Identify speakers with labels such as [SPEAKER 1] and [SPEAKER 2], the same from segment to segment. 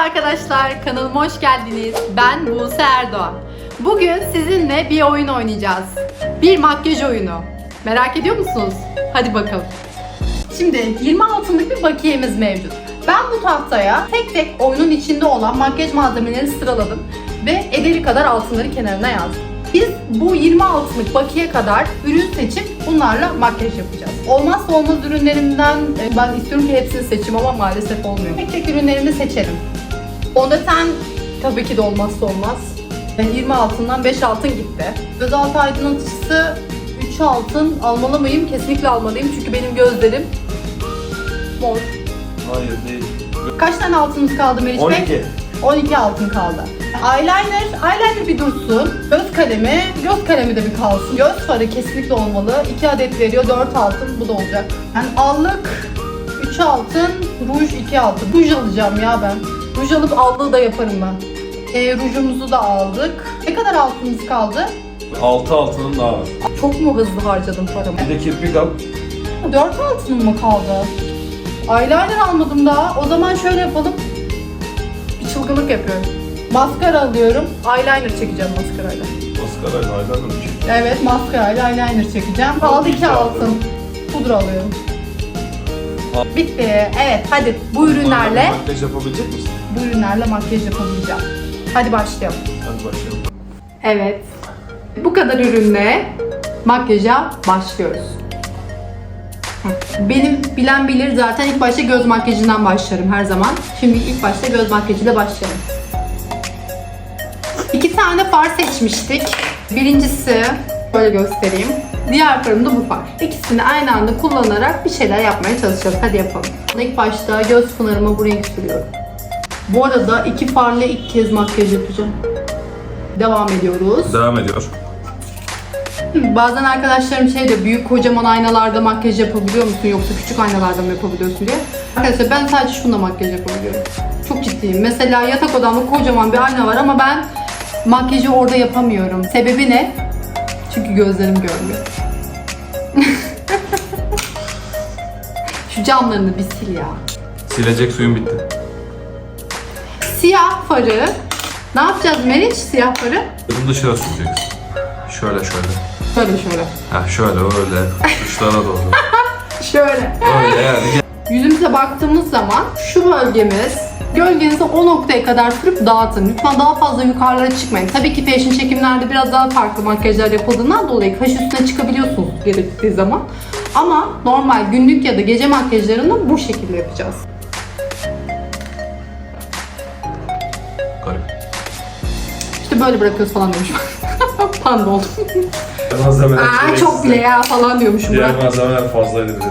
[SPEAKER 1] arkadaşlar, kanalıma hoş geldiniz. Ben Buse Erdoğan. Bugün sizinle bir oyun oynayacağız. Bir makyaj oyunu. Merak ediyor musunuz? Hadi bakalım. Şimdi 20 altınlık bir bakiyemiz mevcut. Ben bu tahtaya tek tek oyunun içinde olan makyaj malzemelerini sıraladım ve ederi kadar altınları kenarına yazdım. Biz bu 20 altınlık bakiye kadar ürün seçip bunlarla makyaj yapacağız. Olmazsa olmaz ürünlerimden e, ben istiyorum ki hepsini seçeyim ama maalesef olmuyor. Tek tek ürünlerimi seçelim. Fondöten tabii ki de olmazsa olmaz. Yani 20 altından 5 altın gitti. Gözaltı aydınlatıcısı 3 altın almalı mıyım? Kesinlikle almalıyım çünkü benim gözlerim mor.
[SPEAKER 2] Hayır değil.
[SPEAKER 1] Kaç tane altınımız kaldı Meriç Bey?
[SPEAKER 2] 12.
[SPEAKER 1] 12 altın kaldı. Eyeliner, eyeliner bir dursun. Göz kalemi, göz kalemi de bir kalsın. Göz farı kesinlikle olmalı. 2 adet veriyor, 4 altın bu da olacak. Yani allık 3 altın, ruj 2 altın. Ruj alacağım ya ben. Ruj alıp allığı da yaparım ben. E, rujumuzu da aldık. Ne kadar altınımız kaldı?
[SPEAKER 2] 6 altının daha var.
[SPEAKER 1] Çok mu hızlı harcadım paramı?
[SPEAKER 2] Bir de kirpik al.
[SPEAKER 1] 4 altınım mı kaldı? Eyeliner almadım daha. O zaman şöyle yapalım. Bir çılgınlık yapıyorum. Maskara alıyorum. Eyeliner çekeceğim maskarayla.
[SPEAKER 2] Maskarayla mı bir şey?
[SPEAKER 1] Evet maskarayla eyeliner çekeceğim. Kaldı 2 altın. Pudra alıyorum.
[SPEAKER 2] Al.
[SPEAKER 1] Bitti. Evet hadi bu ürünlerle
[SPEAKER 2] Makyaj yapabilecek misin?
[SPEAKER 1] Bu ürünlerle makyaj yapabileceğim. Hadi başlayalım.
[SPEAKER 2] Hadi başlayalım.
[SPEAKER 1] Evet. Bu kadar ürünle makyaja başlıyoruz. Benim bilen bilir zaten ilk başta göz makyajından başlarım her zaman. Şimdi ilk başta göz makyajıyla başlayalım. İki tane far seçmiştik. Birincisi böyle göstereyim. Diğer farım da bu far. İkisini aynı anda kullanarak bir şeyler yapmaya çalışacağız. Hadi yapalım. İlk başta göz pınarıma bu renk sürüyorum. Bu arada iki farla ilk kez makyaj yapacağım. Devam ediyoruz.
[SPEAKER 2] Devam ediyor.
[SPEAKER 1] Bazen arkadaşlarım şey diyor, büyük kocaman aynalarda makyaj yapabiliyor musun yoksa küçük aynalarda mı yapabiliyorsun diye. Arkadaşlar ben sadece şununla makyaj yapabiliyorum. Çok ciddiyim. Mesela yatak odamda kocaman bir ayna var ama ben makyajı orada yapamıyorum. Sebebi ne? Çünkü gözlerim görmüyor. Şu camlarını bir sil ya.
[SPEAKER 2] Silecek suyun bitti.
[SPEAKER 1] Siyah farı. Ne yapacağız Meriç siyah farı?
[SPEAKER 2] Bunun dışına süreceksin. Şöyle şöyle.
[SPEAKER 1] Şöyle şöyle.
[SPEAKER 2] Ha şöyle öyle. Uçlara doğru.
[SPEAKER 1] Şöyle.
[SPEAKER 2] Öyle yani.
[SPEAKER 1] Yüzümüze baktığımız zaman şu bölgemiz gölgenizi o noktaya kadar sürüp dağıtın. Lütfen daha fazla yukarılara çıkmayın. Tabii ki fashion çekimlerde biraz daha farklı makyajlar yapıldığından dolayı kaş üstüne çıkabiliyorsunuz gerektiği zaman. Ama normal günlük ya da gece makyajlarını bu şekilde yapacağız. İşte böyle bırakıyoruz falan demiş. Panda oldum.
[SPEAKER 2] Malzemeler
[SPEAKER 1] Aa çok bile ya falan diyormuşum.
[SPEAKER 2] Diğer malzemeler fazlaydı dedim.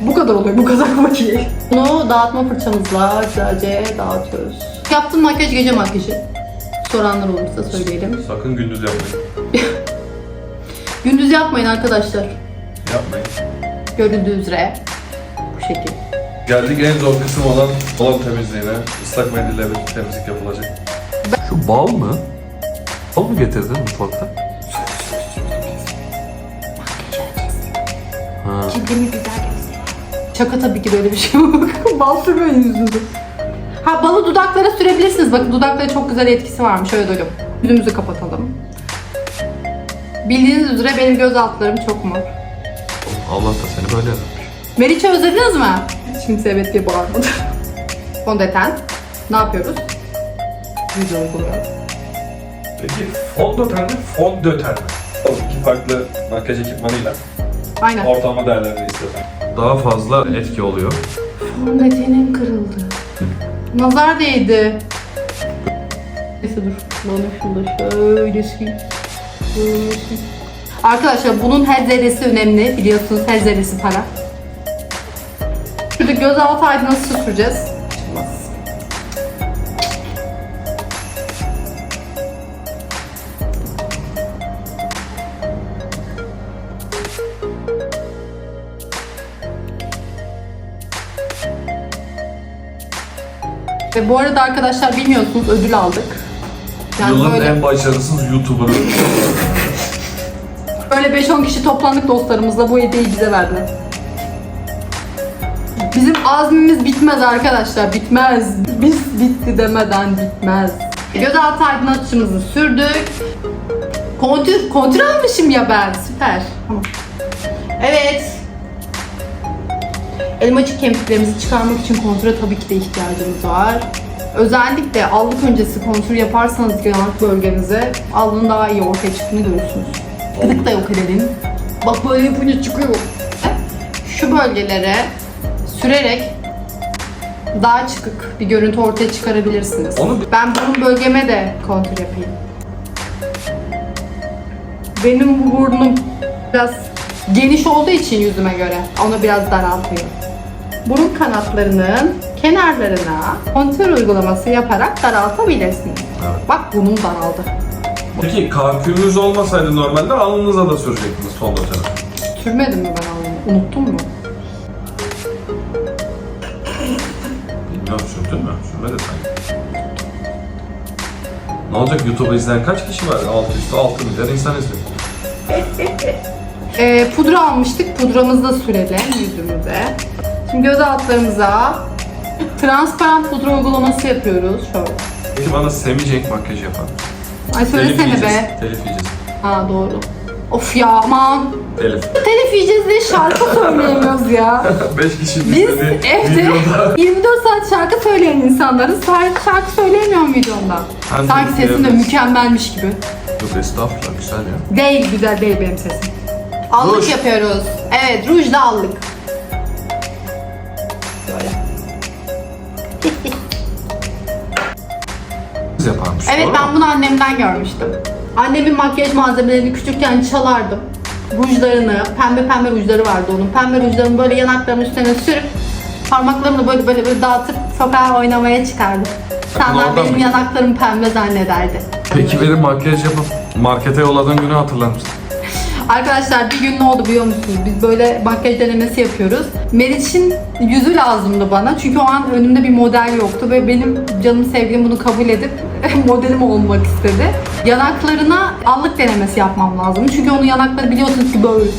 [SPEAKER 1] Bu kadar oluyor, bu kadar makyaj. Bunu dağıtma fırçamızla güzelce dağıtıyoruz. Yaptığım makyaj gece makyajı. Soranlar olursa söyleyelim.
[SPEAKER 2] Sakın gündüz yapmayın.
[SPEAKER 1] Gündüz yapmayın arkadaşlar.
[SPEAKER 2] Yapmayın.
[SPEAKER 1] Görüldüğü üzere. Bu şekil.
[SPEAKER 2] Geldik en zor kısım olan dolap temizliğine. Islak mendille bir temizlik yapılacak. Şu bal mı? Bal mı getirdin mutfakta? Ha.
[SPEAKER 1] Cildimi güzel. Şaka tabii ki böyle bir şey yok. Bal sürmeyin yüzünüze. Ha balı dudaklara sürebilirsiniz. Bakın dudaklara çok güzel etkisi varmış. Şöyle dönüyorum. Yüzümüzü kapatalım. Bildiğiniz üzere benim göz altlarım çok mor.
[SPEAKER 2] Allah da seni böyle yaratmış.
[SPEAKER 1] Meriç'i özlediniz mi? Kimse evet diye bağırmadı. Fondöten. Ne yapıyoruz? Yüzü uyguluyoruz.
[SPEAKER 2] Peki fondöten mi? Fondöten mi? İki farklı makyaj ekipmanıyla
[SPEAKER 1] Aynen.
[SPEAKER 2] ortalama değerlerini istiyorsan. Daha fazla etki oluyor.
[SPEAKER 1] Fondötenim kırıldı. Nazar değdi. Neyse dur. Bana şunu da şöyle sil. Şöyle sil. Arkadaşlar bunun her zerresi önemli. Biliyorsunuz her zerresi para. Şurada gözaltı aydınlatıcı süreceğiz. Ve bu arada arkadaşlar bilmiyorsunuz ödül aldık. Yani
[SPEAKER 2] Yılın
[SPEAKER 1] böyle,
[SPEAKER 2] en başarısız YouTuber'ı.
[SPEAKER 1] böyle 5-10 kişi toplandık dostlarımızla bu hediyeyi bize verdiler. Bizim azmimiz bitmez arkadaşlar, bitmez. Biz bitti demeden bitmez. Gözaltı aydınlatıcımızı sürdük. Kontür, kontür almışım ya ben. Süper. Tamam. Evet. Elmacık kemiklerimizi çıkarmak için kontüre tabii ki de ihtiyacımız var. Özellikle allık öncesi kontür yaparsanız yanak bölgenize alnın daha iyi ortaya çıktığını görürsünüz. Gıdık da yok edelim. Bak böyle yapınca çıkıyor. Şu bölgelere sürerek daha çıkık bir görüntü ortaya çıkarabilirsiniz.
[SPEAKER 2] Onu
[SPEAKER 1] Ben burun bölgeme de kontür yapayım. Benim bu burnum biraz geniş olduğu için yüzüme göre onu biraz daraltıyor. Burun kanatlarının kenarlarına kontür uygulaması yaparak daraltabilirsiniz.
[SPEAKER 2] Evet.
[SPEAKER 1] Bak burnum daraldı.
[SPEAKER 2] Peki kalkülünüz olmasaydı normalde alnınıza da sürecektiniz fondöteni.
[SPEAKER 1] Sürmedim mi ben onu? Unuttum mu?
[SPEAKER 2] Bilmiyorum sürdün mü? Sürmedi sanki. Ne olacak YouTube'u izleyen kaç kişi var? Alt üstü 6 milyar insan izliyor.
[SPEAKER 1] Ee, pudra almıştık. Pudramızı da sürelim yüzümüze. Şimdi göz altlarımıza transparan pudra uygulaması yapıyoruz. Şöyle.
[SPEAKER 2] Peki bana Semi Cenk makyajı yapar.
[SPEAKER 1] Ay söylesene be.
[SPEAKER 2] Telif yiyeceğiz.
[SPEAKER 1] Ha doğru. Of ya aman.
[SPEAKER 2] Telif.
[SPEAKER 1] Telif yiyeceğiz diye şarkı söyleyemiyoruz ya.
[SPEAKER 2] 5 kişi
[SPEAKER 1] Biz
[SPEAKER 2] izledi
[SPEAKER 1] evde
[SPEAKER 2] videoda.
[SPEAKER 1] 24 saat şarkı söyleyen insanlarız. Şarkı, şarkı söyleyemiyorum videomda.
[SPEAKER 2] Ben
[SPEAKER 1] Sanki sesim de
[SPEAKER 2] diyemez.
[SPEAKER 1] mükemmelmiş gibi.
[SPEAKER 2] Yok estağfurullah güzel ya.
[SPEAKER 1] Değil güzel değil benim sesim. Allık
[SPEAKER 2] Ruj.
[SPEAKER 1] yapıyoruz. Evet ruj da allık. Böyle.
[SPEAKER 2] Yaparmış.
[SPEAKER 1] Evet
[SPEAKER 2] doğru
[SPEAKER 1] ben
[SPEAKER 2] mu?
[SPEAKER 1] bunu annemden görmüştüm. Annemin makyaj malzemelerini küçükken çalardım. Rujlarını, pembe pembe rujları vardı onun. Pembe rujlarını böyle yanaklarımın üstüne sürüp parmaklarımla böyle böyle böyle dağıtıp sokağa oynamaya çıkardım.
[SPEAKER 2] Oradan
[SPEAKER 1] benim
[SPEAKER 2] mı?
[SPEAKER 1] yanaklarım pembe zannederdi.
[SPEAKER 2] Peki benim makyaj yapıp markete yolladığın günü hatırlar mısın?
[SPEAKER 1] Arkadaşlar bir gün ne oldu biliyor musunuz? Biz böyle makyaj denemesi yapıyoruz. Meriç'in yüzü lazımdı bana. Çünkü o an önümde bir model yoktu ve benim canım sevgilim bunu kabul edip modelim olmak istedi. Yanaklarına allık denemesi yapmam lazım. Çünkü onun yanakları biliyorsunuz ki böyle.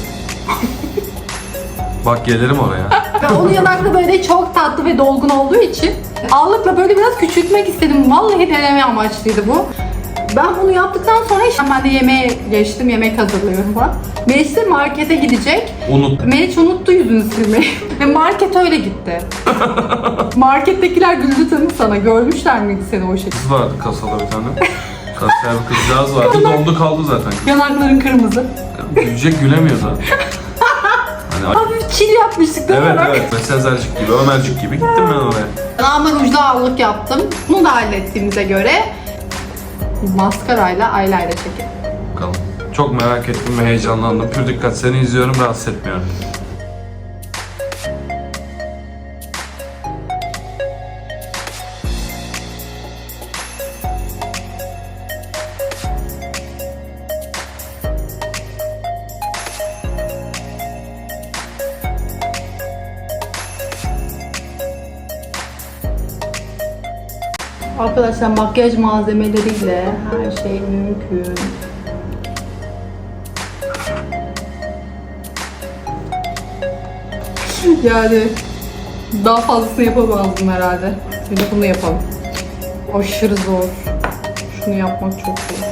[SPEAKER 2] Bak gelirim oraya.
[SPEAKER 1] Ve onun yanakları böyle çok tatlı ve dolgun olduğu için allıkla böyle biraz küçültmek istedim. Vallahi deneme amaçlıydı bu. Ben bunu yaptıktan sonra işte ben de yemeğe geçtim. Yemek hazırlıyorum falan. Meriç de markete gidecek.
[SPEAKER 2] Unut.
[SPEAKER 1] Meriç unuttu yüzünü silmeyi. Ve market öyle gitti. Markettekiler güldü tabii sana. Görmüşler miydi seni o şekilde?
[SPEAKER 2] Kız vardı kasada bir tane. Kasiyer bir kızcağız vardı. Dondu kaldı zaten.
[SPEAKER 1] Yanakların kırmızı.
[SPEAKER 2] Gülecek gülemiyor zaten. Hani
[SPEAKER 1] Hafif çil yapmıştık değil mi?
[SPEAKER 2] Evet evet. Sezercik gibi, Ömercik gibi gittim ben oraya.
[SPEAKER 1] Ama rujda allık yaptım. Bunu da hallettiğimize göre maskarayla eyeliner çekelim.
[SPEAKER 2] Bakalım. Çok merak ettim ve heyecanlandım. Pür dikkat seni izliyorum rahatsız etmiyorum.
[SPEAKER 1] Arkadaşlar makyaj malzemeleriyle her şey mümkün. Yani daha fazlasını yapamazdım herhalde. Şimdi bunu yapalım. Aşırı zor. Şunu yapmak çok zor.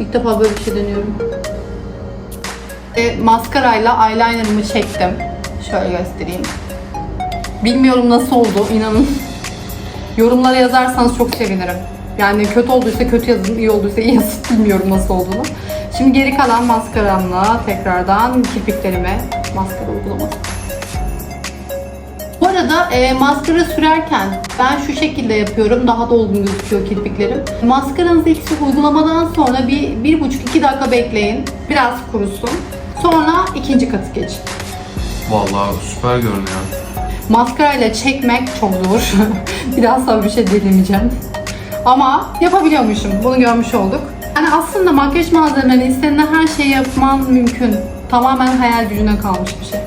[SPEAKER 1] İlk defa böyle bir şey deniyorum. E, maskarayla eyelinerımı çektim. Şöyle göstereyim. Bilmiyorum nasıl oldu inanın. Yorumlara yazarsanız çok sevinirim. Yani kötü olduysa kötü yazın, iyi olduysa iyi yazın. Bilmiyorum nasıl olduğunu. Şimdi geri kalan maskaramla tekrardan kirpiklerime maskara uygulaması. Bu arada e, maskara sürerken ben şu şekilde yapıyorum. Daha dolgun gözüküyor kirpiklerim. Maskaranızı ilk uygulamadan sonra bir, bir buçuk iki dakika bekleyin. Biraz kurusun. Sonra ikinci katı geçin.
[SPEAKER 2] Vallahi süper görünüyor.
[SPEAKER 1] Maskarayla çekmek çok zor. Biraz sonra bir şey denemeyeceğim. Ama yapabiliyormuşum. Bunu görmüş olduk. Yani aslında makyaj malzemeleri istenilen her şeyi yapman mümkün. Tamamen hayal gücüne kalmış bir şey.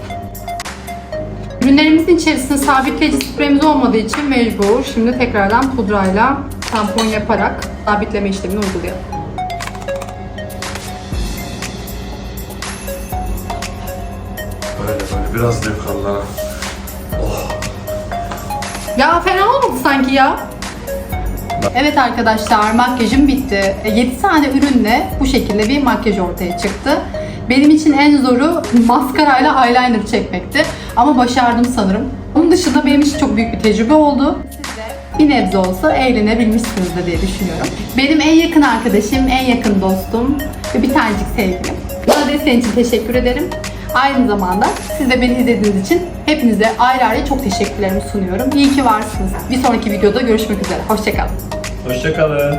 [SPEAKER 1] Ürünlerimizin içerisinde sabitleyici spreyimiz olmadığı için mecbur. Şimdi tekrardan pudrayla tampon yaparak sabitleme işlemini uygulayalım.
[SPEAKER 2] Biraz alın ha.
[SPEAKER 1] Ya fena olmadı sanki ya. Evet arkadaşlar makyajım bitti. 7 tane ürünle bu şekilde bir makyaj ortaya çıktı. Benim için en zoru maskarayla eyeliner çekmekti. Ama başardım sanırım. Onun dışında benim için çok büyük bir tecrübe oldu. Siz bir nebze olsa eğlenebilmişsinizdir diye düşünüyorum. Benim en yakın arkadaşım, en yakın dostum ve bir tanecik sevgilim. Bana desteğin için teşekkür ederim. Aynı zamanda siz de beni izlediğiniz için hepinize ayrı ayrı çok teşekkürlerimi sunuyorum. İyi ki varsınız. Bir sonraki videoda görüşmek üzere. Hoşçakalın.
[SPEAKER 3] Hoşçakalın.